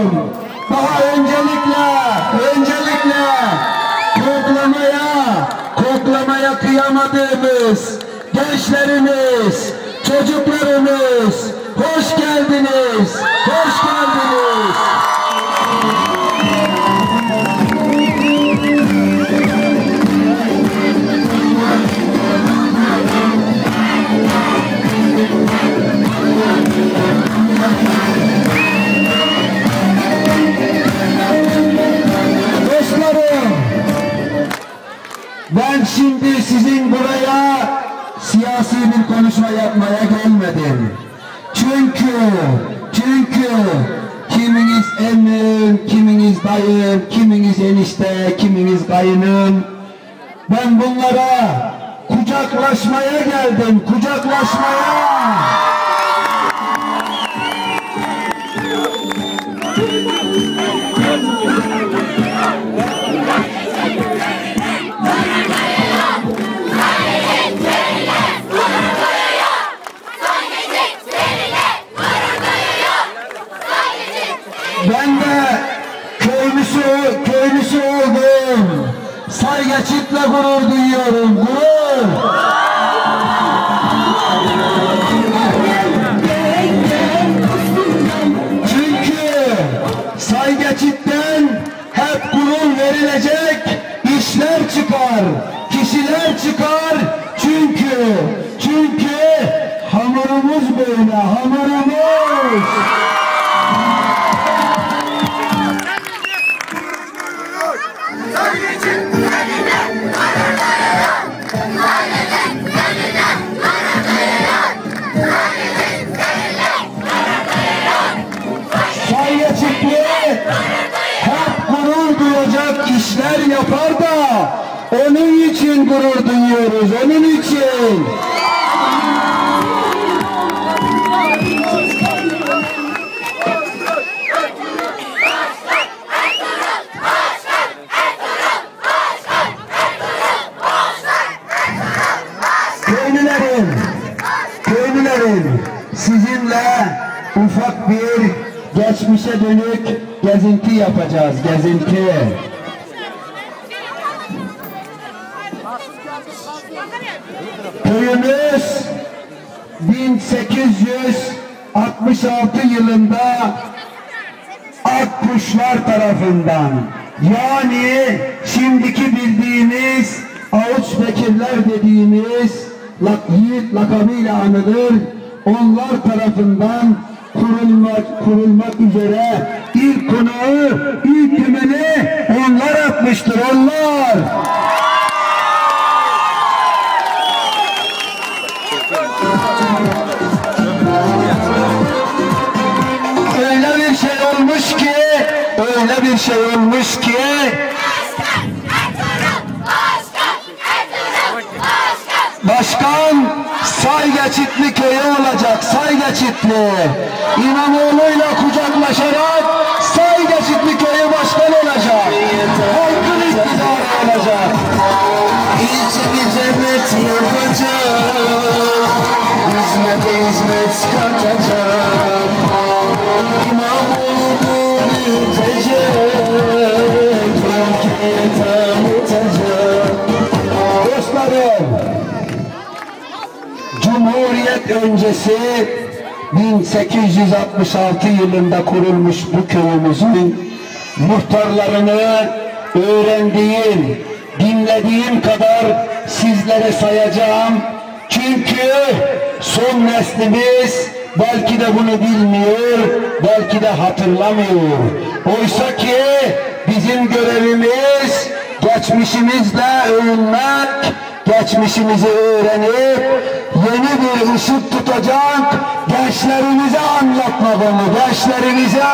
diyorum. Daha öncelikle, öncelikle koklamaya, koklamaya kıyamadığımız gençlerimiz, çocuklarımız, hoş geldiniz, geldim, kucaklaşmaya. İşler yapar da onun için gurur duyuyoruz, onun için. Köylülerim, köylülerim sizinle ufak bir geçmişe dönük gezinti yapacağız, gezinti. Yılında Akkuşlar tarafından yani şimdiki bildiğimiz Avuç Bekirler dediğimiz lak yiğit lakabıyla anılır. Onlar tarafından kurulmak, kurulmak üzere ilk konağı, ilk tümeni onlar atmıştır, onlar. Şey olmuş ki Başkan say geçitli köyü olacak, say geçitli. İmamoğlu'yla kucaklaşarak say geçitli köyü başkan olacak. Halkın iktidarı olacak. İlçemize met yapacak Hizmete hizmet katacak öncesi 1866 yılında kurulmuş bu köyümüzün muhtarlarını öğrendiğim, dinlediğim kadar sizlere sayacağım. Çünkü son neslimiz belki de bunu bilmiyor, belki de hatırlamıyor. Oysa ki bizim görevimiz geçmişimizle övünmek, geçmişimizi öğrenip yeni bir ışık tutacak gençlerimize anlatmak onu, gençlerimize.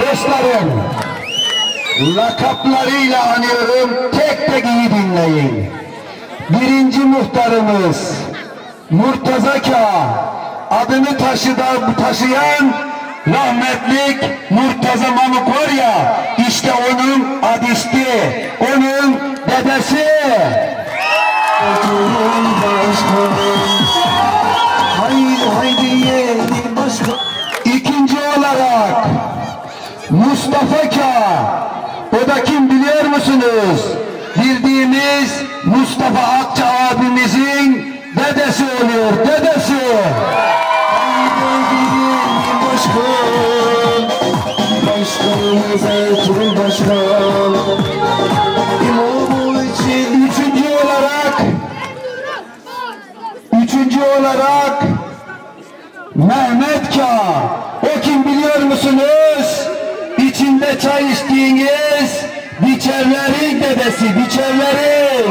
Dostlarım, lakaplarıyla anıyorum, tek tek iyi dinleyin. Birinci muhtarımız Murtaza Ka adını taşıda, taşıyan rahmetlik Murtaza Mamuk var ya işte onun adisti, onun dedesi. Haydi haydi yeni başkan İkinci olarak Mustafa Ka. O da kim biliyor musunuz? Bildiğimiz Mustafa Akça abimizin dedesi oluyor, dedesi. Başkan Başkanımız Ertuğrul Başkan İmamoğlu için Üçüncü olarak Üçüncü olarak Mehmet Ka. O kim biliyor musunuz? İçinde çay içtiğiniz biçerlerin dedesi, biçerlerin.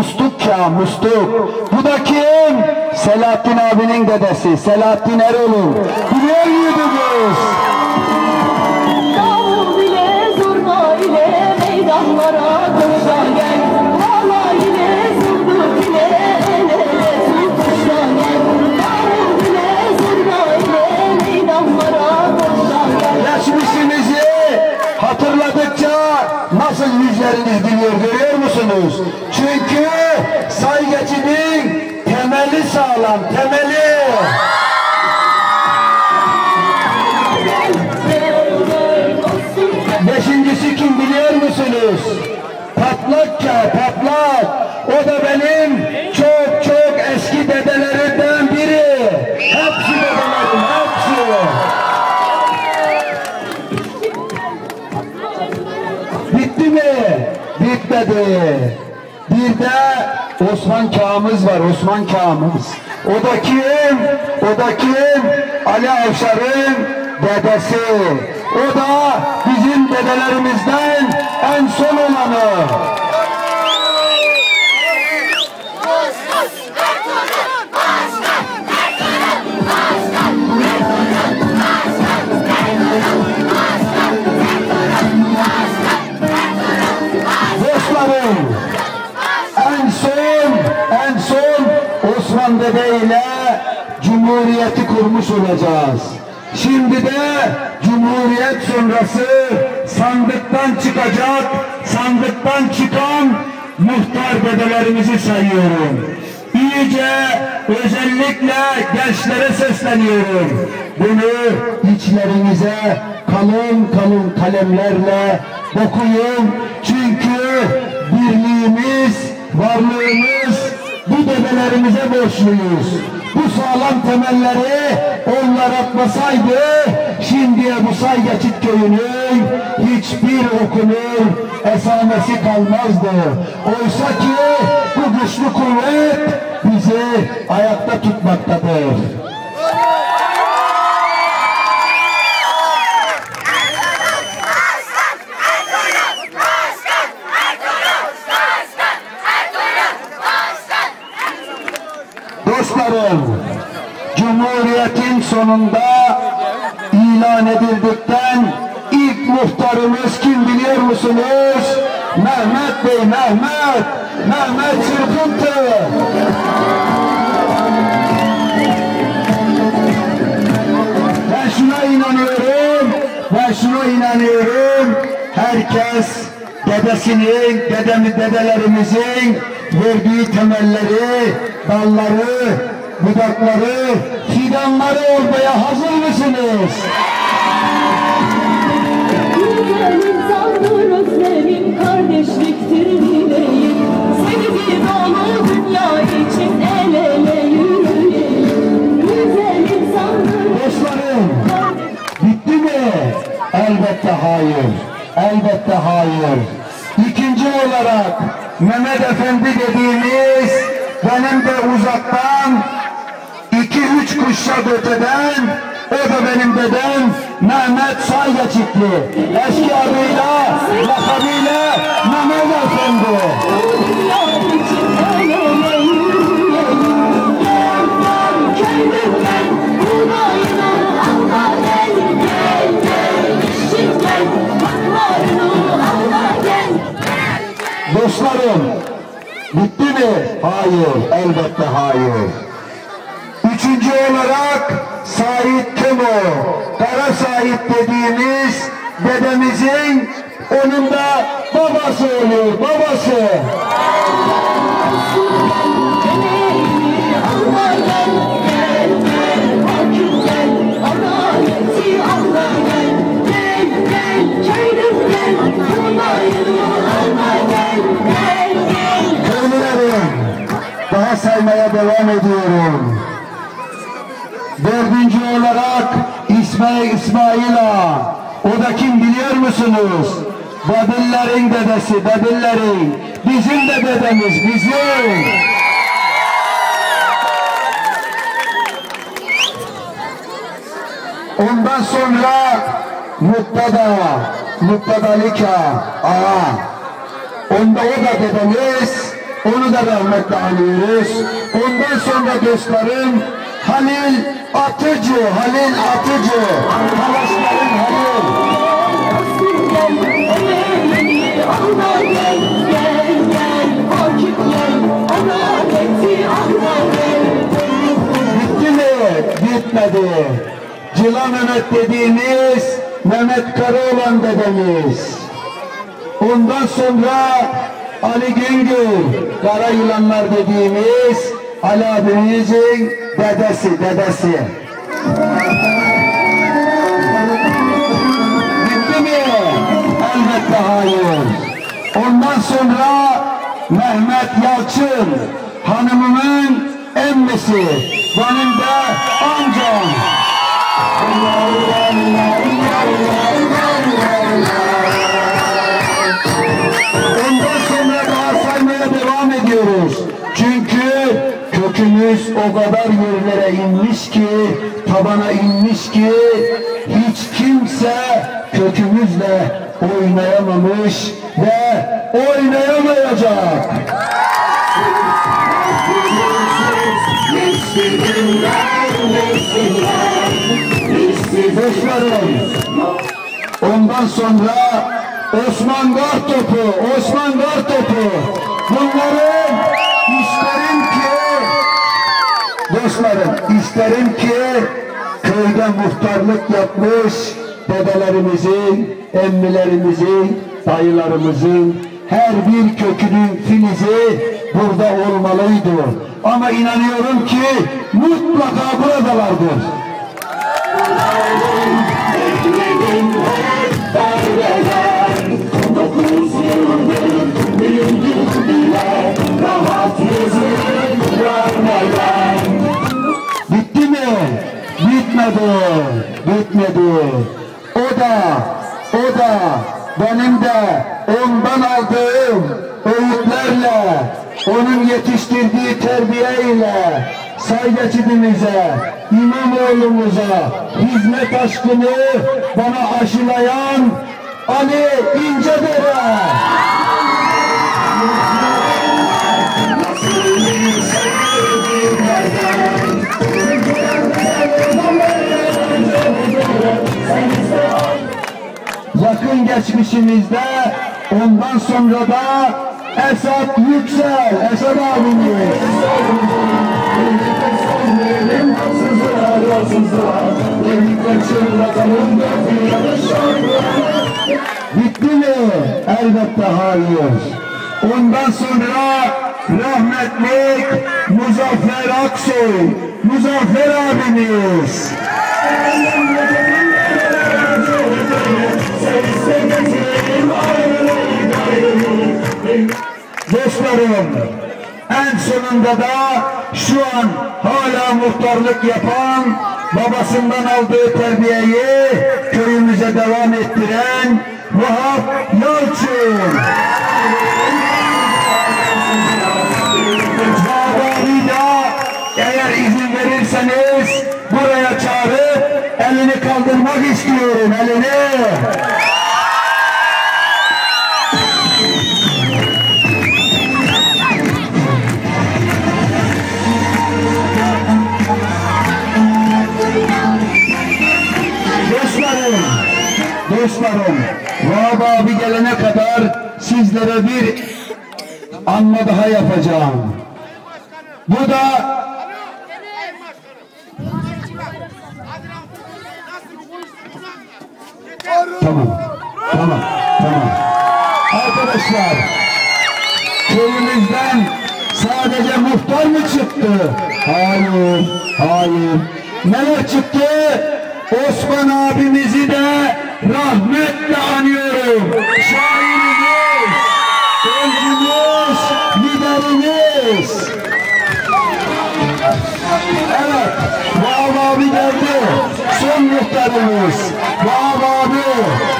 Musluk Ka, Musluk. Bu da kim? Selahattin abinin dedesi, Selahattin Erol'un. Biliyor muydunuz? Var, Osman Kağımız. O da kim? O da kim? Ali Avşar'ın dedesi. O da bizim dedelerimizden en son olanı. Dede ile Cumhuriyeti kurmuş olacağız. Şimdi de Cumhuriyet sonrası sandıktan çıkacak, sandıktan çıkan muhtar dedelerimizi sayıyorum. İyice özellikle gençlere sesleniyorum. Bunu içlerinize kalın kalın kalemlerle okuyun. Çünkü birliğimiz, varlığımız dedelerimize borçluyuz. Bu sağlam temelleri onlar atmasaydı şimdiye bu say geçit köyünün hiçbir okulun esamesi kalmazdı. Oysa ki bu güçlü kuvvet bizi ayakta tutmaktadır. Dostlarım, Cumhuriyet'in sonunda ilan edildikten ilk muhtarımız kim biliyor musunuz? Mehmet Bey, Mehmet, Mehmet Çırpıntı. Ben şuna inanıyorum, ben şuna inanıyorum. Herkes dedesinin, dedemi, dedelerimizin verdiği temelleri, dalları, budakları, fidanları olmaya hazır mısınız? Kardeşliktir dileğim Sevgi dolu dünya için el ele yürüyelim Güzel insandır bitti mi? Elbette hayır. Elbette hayır. İkinci olarak Mehmet Efendi dediğimiz benim de uzaktan kuşak öteden o da benim dedem Mehmet Saygeçitli. Eski adıyla, lakabıyla Mehmet Efendi. Dostlarım, bitti mi? Hayır, elbette hayır. Üçüncü olarak Sait Timo, Kara Sait dediğimiz dedemizin onun da babası oluyor, babası. Daha saymaya devam ediyorum. Dördüncü olarak İsmail İsmail Ağa. O da kim biliyor musunuz? Babillerin dedesi, Babillerin. Bizim de dedemiz, bizim. Ondan sonra Muttada, Muttadalika Ağa. Onda o da dedemiz, onu da rahmetle anıyoruz. Ondan sonra dostlarım Halil Atıcı, Halil Atıcı, Halasların Halil. Bitti mi? Bitmedi. Cila Mehmet dediğimiz Mehmet Karaoğlan dedemiz. Ondan sonra Ali Güngör, Kara Yılanlar dediğimiz Ali abimizin dedesi, dedesi. Bitti mi? Elbette hayır. Ondan sonra Mehmet Yalçın, hanımımın emmisi, benim de amcam. Ondan kökümüz o kadar yerlere inmiş ki, tabana inmiş ki hiç kimse kökümüzle oynayamamış ve oynayamayacak. Dostlarım, ondan sonra Osman Gartopu, Osman Gartopu. Bunların dostlarım isterim ki köyde muhtarlık yapmış dedelerimizin, emmilerimizin, dayılarımızın her bir kökünün filizi burada olmalıydı. Ama inanıyorum ki mutlaka buradalardır. Dokuz Bitmedi. Bitmedi. O da, o da benim de ondan aldığım öğütlerle, onun yetiştirdiği terbiyeyle saygıcımıza, İmamoğlu'muza hizmet aşkını bana aşılayan Ali İncedere. Yakın geçmişimizde ondan sonra da Esat Yüksel, Esat abimiz. Bitti mi? Elbette hayır. Ondan sonra rahmetli Muzaffer Aksoy, Muzaffer abimiz. insanlar. En sonunda da şu an hala muhtarlık yapan, babasından aldığı terbiyeyi köyümüze devam ettiren Vahap Yalçın. Zavallı da eğer izin verirseniz buraya çağırıp elini kaldırmak istiyorum elini. Dostlarım, Vahap abi gelene kadar sizlere bir anma daha yapacağım. Bu da Tamam, tamam, tamam. Arkadaşlar, köyümüzden sadece muhtar mı çıktı? Hayır, hayır. Neler çıktı? Osman abimizi de rahmetle anıyorum. Şairimiz, öncümüz, liderimiz. Evet, Vahap abi geldi. Son muhtarımız. Vahap abi,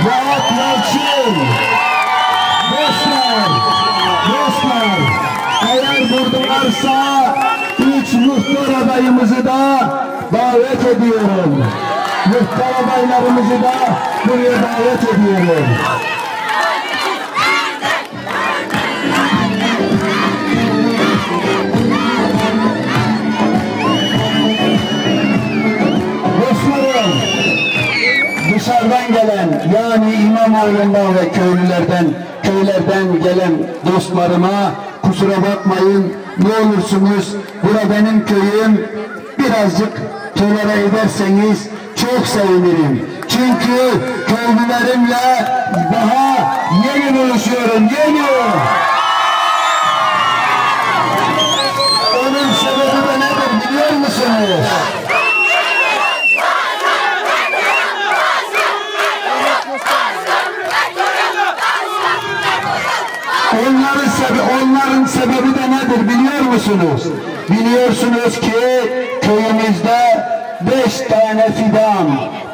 Vahap Yalçın. Dostlar, dostlar, eğer burada varsa üç muhtar adayımızı da davet ediyorum. Muhtar adaylarımızı da buraya davet ediyorum. Dostlarım, dışarıdan gelen yani İmamoğlu'ndan ve köylülerden köylerden gelen dostlarıma kusura bakmayın ne olursunuz bura benim köyüm birazcık tolere ederseniz çok sevinirim. Çünkü köylülerimle daha yeni buluşuyorum yeni. Onun sebebi de nedir biliyor musunuz? Onların, sebe onların sebebi de nedir biliyor musunuz? Biliyorsunuz ki köyümüzde beş tane fidan,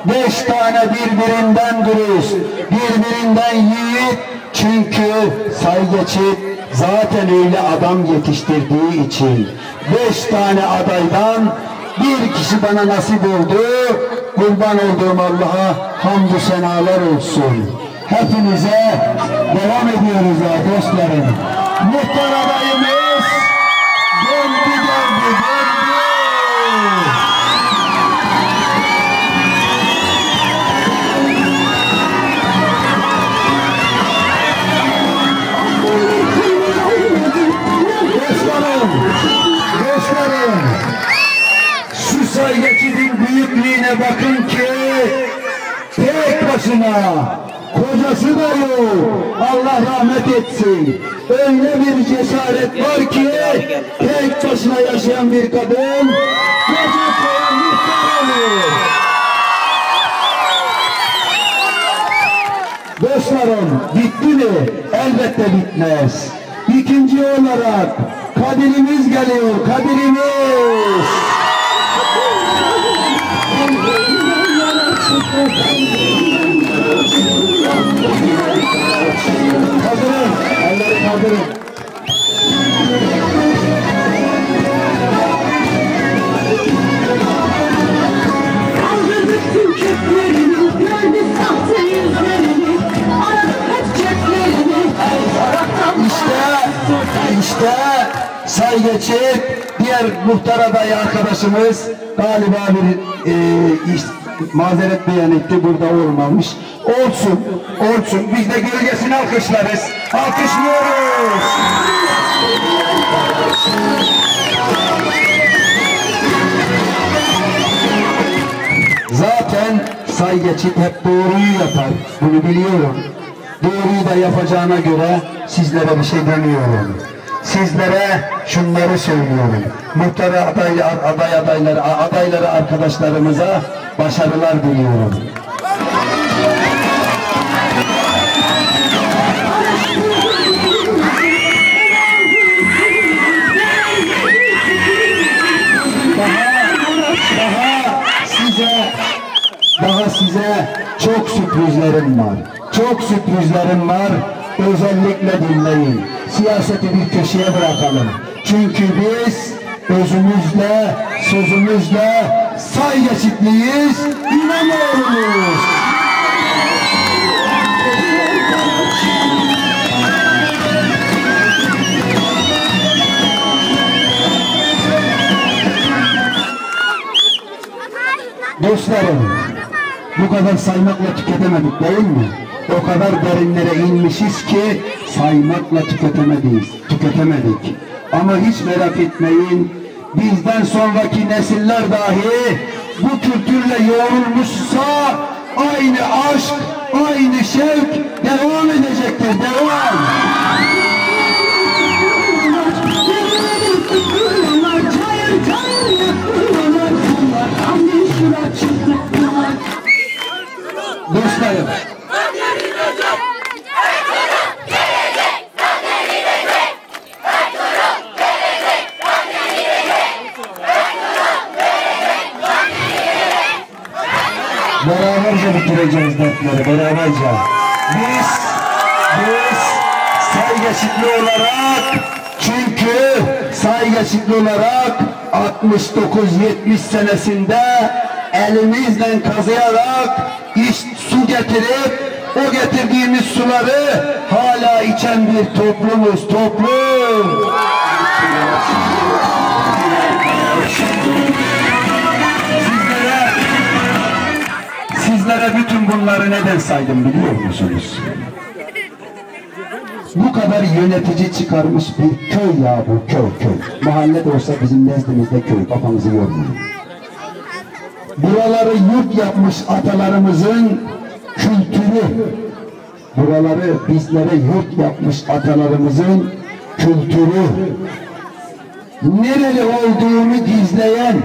beş tane birbirinden dürüst, birbirinden yiğit. Çünkü say geçip zaten öyle adam yetiştirdiği için beş tane adaydan bir kişi bana nasip oldu. Kurban olduğum Allah'a hamdü senalar olsun. Hepinize devam ediyoruz ya dostlarım. Muhtar adayımız Allah rahmet etsin. Öyle bir cesaret var ki tek başına yaşayan bir kadın koyan muhtar olur. Dostlarım bitti mi? Elbette bitmez. İkinci olarak Kadirimiz geliyor. Kadirimiz. Muhtar adayı arkadaşımız galiba bir e, iş, mazeret beyan etti burada olmamış. Olsun, olsun. Biz de gölgesini alkışlarız. Alkışlıyoruz. Zaten say geçip hep doğruyu yapar. Bunu biliyorum. Doğruyu da yapacağına göre sizlere bir şey demiyorum. Sizlere şunları söylüyorum. Muhtar aday, aday adayları, adayları arkadaşlarımıza başarılar diliyorum. Daha size çok sürprizlerim var. Çok sürprizlerim var. Özellikle dinleyin. Siyaseti bir köşeye bırakalım. Çünkü biz özümüzle, sözümüzle say geçitliyiz, İmamoğlu'yuz. Dostlarım, Bu kadar saymakla tüketemedik değil mi? O kadar derinlere inmişiz ki saymakla tüketemedik. tüketemedik. Ama hiç merak etmeyin. Bizden sonraki nesiller dahi bu kültürle yoğrulmuşsa aynı aşk, aynı şevk devam edecektir. Devam. Dostlarım. Bitireceğiz dertleri, beraberce. Biz, biz say geçitli olarak, çünkü say geçitli olarak 69-70 senesinde elimizle kazıyarak iş su getirip o getirdiğimiz suları hala içen bir toplumuz, toplum. Sizlere bütün bunları neden saydım biliyor musunuz? Bu kadar yönetici çıkarmış bir köy ya bu köy köy. Mahalle de olsa bizim nezdimizde köy kafanızı yormayın. Buraları yurt yapmış atalarımızın kültürü. Buraları bizlere yurt yapmış atalarımızın kültürü. Nereli olduğunu gizleyen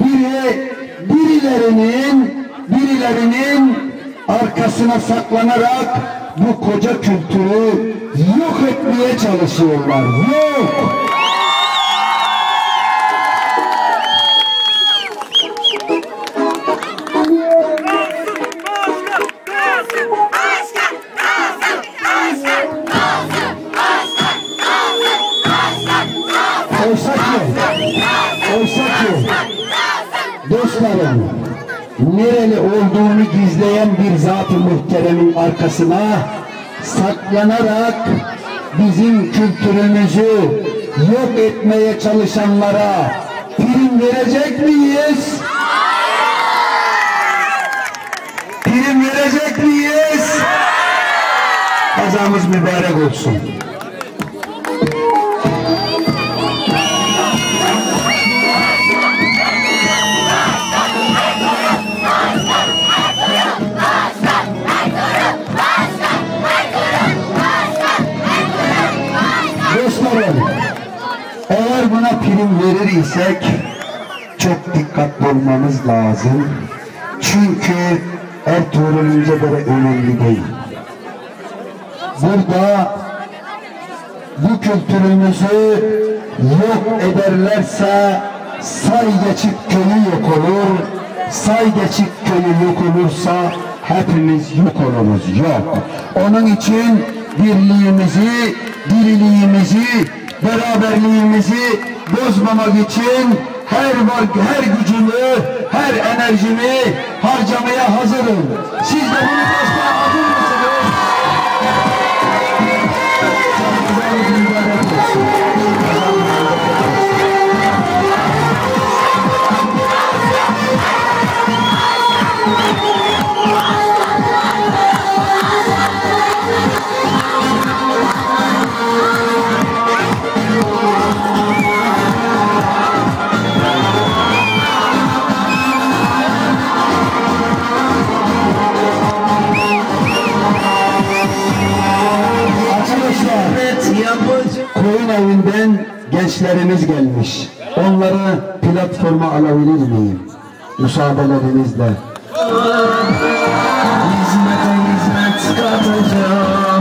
biri birilerinin birilerinin arkasına saklanarak bu koca kültürü yok etmeye çalışıyorlar. Yok. Nereli olduğunu gizleyen bir zat-ı muhteremin arkasına saklanarak bizim kültürümüzü yok etmeye çalışanlara prim verecek miyiz? Prim verecek miyiz? Kazamız mübarek olsun. Prim verir isek çok dikkatli olmamız lazım. Çünkü Ertuğrul İnceber'e önemli değil. Burada bu kültürümüzü yok ederlerse say geçit köyü yok olur. Say geçit köyü yok olursa hepimiz yok oluruz. Yok. Onun için birliğimizi, diriliğimizi, beraberliğimizi bozmamak için her var, her gücümü, her enerjimi harcamaya hazırım. Siz de bunu bozmaya gençlerimiz gelmiş. Onları platforma alabilir miyim? Müsaadelerinizle. Hizmete hizmet katacağım